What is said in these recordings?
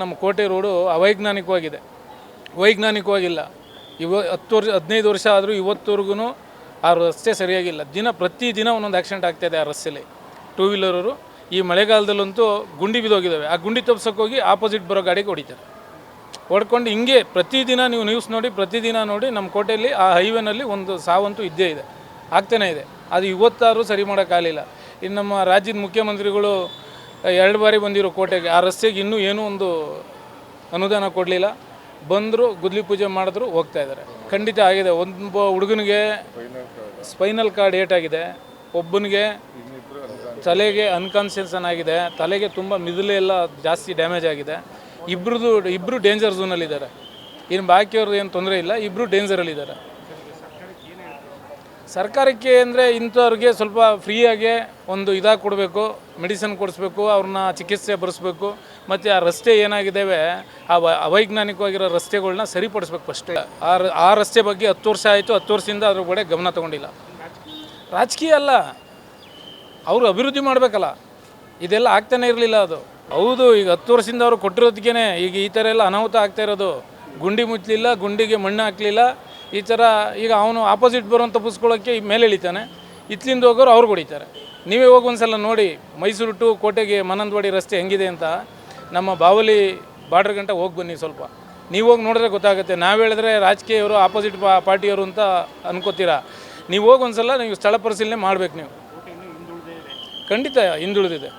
ನಮ್ಮ ಕೋಟೆ ರೋಡು ಅವೈಜ್ಞಾನಿಕವಾಗಿದೆ. ವೈಜ್ಞಾನಿಕವಾಗಿಲ್ಲ. ಇವ ಹತ್ತು ವರ್ಷ, ಹದಿನೈದು ವರ್ಷ ಆದರೂ ಇವತ್ತವರೆಗೂ ಆ ರಸ್ತೆ ಸರಿಯಾಗಿಲ್ಲ. ದಿನ ಪ್ರತಿ ದಿನ ಒಂದೊಂದು ಆಕ್ಸಿಡೆಂಟ್ ಆಗ್ತಾಯಿದೆ ಆ ರಸ್ತೆಯಲ್ಲಿ ಟೂ ವೀಲರರು ಈ ಮಳೆಗಾಲದಲ್ಲಂತೂ ಗುಂಡಿ ಬಿದ್ದೋಗಿದ್ದಾವೆ. ಆ ಗುಂಡಿ ತಪ್ಪಿಸೋಕ್ಕೋಗಿ ಹೋಗಿ ಆಪೋಸಿಟ್ ಬರೋ ಗಾಡಿಗೆ ಹೊಡಿತಾರೆ. ಹೊಡ್ಕೊಂಡು ಹಿಂಗೆ ಪ್ರತಿದಿನ ನೀವು ನ್ಯೂಸ್ ನೋಡಿ, ಪ್ರತಿದಿನ ನೋಡಿ ನಮ್ಮ ಕೋಟೆಯಲ್ಲಿ ಆ ಹೈವೇನಲ್ಲಿ ಒಂದು ಸಾವಂತೂ ಇದ್ದೇ ಇದೆ. ಆಗ್ತಾನೇ ಇದೆ. ಅದು ಇವತ್ತಾದರೂ ಸರಿ ಮಾಡೋಕ್ಕಾಗಲಿಲ್ಲ ಇನ್ನು ನಮ್ಮ ರಾಜ್ಯದ ಮುಖ್ಯಮಂತ್ರಿಗಳು ಎರಡು ಬಾರಿ ಬಂದಿರೋ ಕೋಟೆಗೆ. ಆ ರಸ್ತೆಗೆ ಇನ್ನೂ ಏನೂ ಒಂದು ಅನುದಾನ ಕೊಡಲಿಲ್ಲ. ಬಂದರು, ಗುದ್ಲಿ ಪೂಜೆ ಮಾಡಿದ್ರು, ಹೋಗ್ತಾ ಇದ್ದಾರೆ. ಖಂಡಿತ ಆಗಿದೆ. ಒಂದು ಹುಡುಗನಿಗೆ ಸ್ಪೈನಲ್ ಕಾರ್ಡ್ ಏಟಾಗಿದೆ ಒಬ್ಬನಿಗೆ ತಲೆಗೆ ಅನ್ಕಾನ್ಸಿಯನ್ಸನ್ ಆಗಿದೆ. ತಲೆಗೆ ತುಂಬ ಮಿದುಲೆ ಎಲ್ಲ ಜಾಸ್ತಿ ಡ್ಯಾಮೇಜ್ ಆಗಿದೆ. ಇಬ್ರದ್ದು ಇಬ್ಬರು ಡೇಂಜರ್ ಝೋನಲ್ಲಿದ್ದಾರೆ ಇನ್ನು ಬಾಕಿಯವ್ರದ್ದು ಏನು ತೊಂದರೆ ಇಲ್ಲ. ಇಬ್ಬರು ಡೇಂಜರಲ್ಲಿದ್ದಾರೆ ಸರ್ಕಾರಕ್ಕೆ ಅಂದರೆ ಇಂಥವ್ರಿಗೆ ಸ್ವಲ್ಪ ಫ್ರೀಯಾಗೆ ಒಂದು ಇದಾಗಿ ಕೊಡಬೇಕು ಮೆಡಿಸಿನ್ ಕೊಡಿಸ್ಬೇಕು, ಅವ್ರನ್ನ ಚಿಕಿತ್ಸೆ ಬರೆಸ್ಬೇಕು, ಮತ್ತು ಆ ರಸ್ತೆ ಏನಾಗಿದ್ದಾವೆ ಆ ಅವೈಜ್ಞಾನಿಕವಾಗಿರೋ ರಸ್ತೆಗಳನ್ನ ಸರಿಪಡಿಸ್ಬೇಕು ಫಸ್ಟ್ ಆ ಆ ರಸ್ತೆ ಬಗ್ಗೆ ಹತ್ತು ವರ್ಷ ಆಯಿತು, ಹತ್ತು ವರ್ಷದಿಂದ ಅದ್ರ ಕಡೆ ಗಮನ ತಗೊಂಡಿಲ್ಲ. ರಾಜಕೀಯ ಅಲ್ಲ. ಅವರು ಅಭಿವೃದ್ಧಿ ಮಾಡಬೇಕಲ್ಲ. ಇದೆಲ್ಲ ಆಗ್ತಾನೆ ಇರಲಿಲ್ಲ ಅದು. ಹೌದು, ಈಗ ಹತ್ತು ವರ್ಷದಿಂದ ಅವರು ಕೊಟ್ಟಿರೋದಕ್ಕೇ ಈಗ ಈ ಥರ ಎಲ್ಲ ಅನಾಹುತ ಆಗ್ತಾ ಇರೋದು. ಗುಂಡಿ ಮುಚ್ಚಲಿಲ್ಲ ಗುಂಡಿಗೆ ಮಣ್ಣು ಹಾಕಲಿಲ್ಲ ಈ ಥರ ಈಗ ಅವನು ಆಪೋಸಿಟ್ ಬರುವಂಥ ಪುಸ್ಕೊಳ್ಳೋಕ್ಕೆ ಮೇಲೆ ಇಳಿತಾನೆ ಇತ್ಲಿಂದ ಹೋಗೋರು ಅವ್ರು ಹೊಡಿತಾರೆ. ನೀವೇ ಹೋಗಿ ಒಂದ್ಸಲ ನೋಡಿ, ಮೈಸೂರು ಟು ಕೋಟೆಗೆ ಮನಂದವಾಡಿ ರಸ್ತೆ ಹೆಂಗಿದೆ ಅಂತ ನಮ್ಮ ಬಾವಲಿ ಬಾರ್ಡ್ರ್ ಗಂಟ ಹೋಗಿ ಬನ್ನಿ ಸ್ವಲ್ಪ. ನೀವು ಹೋಗಿ ನೋಡಿದ್ರೆ ಗೊತ್ತಾಗುತ್ತೆ. ನಾವು ಹೇಳಿದ್ರೆ ರಾಜಕೀಯವರು, ಆಪೋಸಿಟ್ ಪಾ ಪಾರ್ಟಿಯವರು ಅಂತ ಅನ್ಕೋತೀರಾ. ನೀವು ಹೋಗಿ ಒಂದ್ಸಲ ನೀವು ಸ್ಥಳ ಪರಿಶೀಲನೆ ಮಾಡ್ಬೇಕು ನೀವು. ಖಂಡಿತ ಹಿಂದುಳಿದಿದೆ.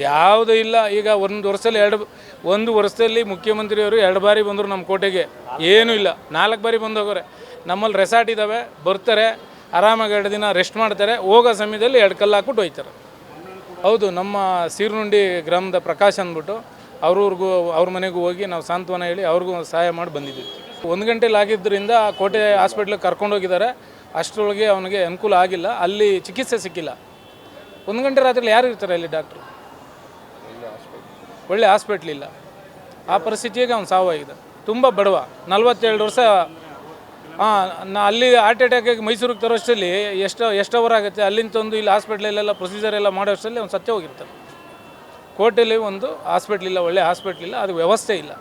ಯಾವುದೂ ಇಲ್ಲ. ಈಗ ಒಂದು ವರ್ಷದಲ್ಲಿ ಎರಡು, ಒಂದು ವರ್ಷದಲ್ಲಿ ಮುಖ್ಯಮಂತ್ರಿಯವರು ಎರಡು ಬಾರಿ ಬಂದರು ನಮ್ಮ ಕೋಟೆಗೆ. ಏನೂ ಇಲ್ಲ. ನಾಲ್ಕು ಬಾರಿ ಬಂದು ಹೋಗೋರೆ ನಮ್ಮಲ್ಲಿ ರೆಸಾರ್ಟ್ ಇದ್ದಾವೆ ಬರ್ತಾರೆ. ಆರಾಮಾಗಿ ಎರಡು ದಿನ ರೆಸ್ಟ್ ಮಾಡ್ತಾರೆ. ಹೋಗೋ ಸಮಯದಲ್ಲಿ ಎರಡು ಕಲ್ಲು ಹಾಕ್ಬಿಟ್ಟು ಹೋಯ್ತಾರೆ. ಹೌದು, ನಮ್ಮ ಸೀರ್ನುಂಡಿ ಗ್ರಾಮದ ಪ್ರಕಾಶ್ ಅಂದ್ಬಿಟ್ಟು ಅವ್ರವ್ರಿಗೂ, ಅವ್ರ ಮನೆಗೂ ಹೋಗಿ ನಾವು ಸಾಂತ್ವನ ಹೇಳಿ ಅವ್ರಿಗೂ ಸಹಾಯ ಮಾಡಿ ಬಂದಿದ್ದೀವಿ. ಒಂದು ಗಂಟೆಲಿ ಆಗಿದ್ದರಿಂದ ಕೋಟೆ ಹಾಸ್ಪಿಟ್ಲಿಗೆ ಕರ್ಕೊಂಡೋಗಿದ್ದಾರೆ ಅಷ್ಟರೊಳಗೆ ಅವನಿಗೆ ಅನುಕೂಲ ಆಗಿಲ್ಲ. ಅಲ್ಲಿ ಚಿಕಿತ್ಸೆ ಸಿಕ್ಕಿಲ್ಲ. ಒಂದು ಗಂಟೆ ರಾತ್ರಿ ಯಾರು ಇರ್ತಾರೆ ಅಲ್ಲಿ ಡಾಕ್ಟ್ರು ಒಳ್ಳೆ ಹಾಸ್ಪಿಟ್ಲ್ ಇಲ್ಲ. ಆ ಪರಿಸ್ಥಿತಿಗೆ ಅವ್ನು ಸಾವಾಗಿದೆ. ತುಂಬ ಬಡವ. ನಲ್ವತ್ತೇಳು ವರ್ಷ ಹಾಂ ನಾ ಅಲ್ಲಿ ಹಾರ್ಟ್ ಆಗಿ ಮೈಸೂರಿಗೆ ತರೋಷ್ಟರಲ್ಲಿ ಎಷ್ಟು ಎಷ್ಟು ಅವರ್ ಆಗುತ್ತೆ. ಅಲ್ಲಿಂದ ತಂದು ಇಲ್ಲಿ ಹಾಸ್ಪಿಟ್ಲಲ್ಲೆಲ್ಲ ಪ್ರೊಸೀಜರ್ ಎಲ್ಲ ಮಾಡೋಷ್ಟರಲ್ಲಿ ಅವ್ನು ಸತ್ಯ ಹೋಗಿರ್ತಾನೆ. ಕೋಟೆಯಲ್ಲಿ ಒಂದು ಹಾಸ್ಪಿಟ್ಲಿಲ್ಲ ಒಳ್ಳೆ ಹಾಸ್ಪಿಟ್ಲಿಲ್ಲ ಅದು ವ್ಯವಸ್ಥೆ ಇಲ್ಲ.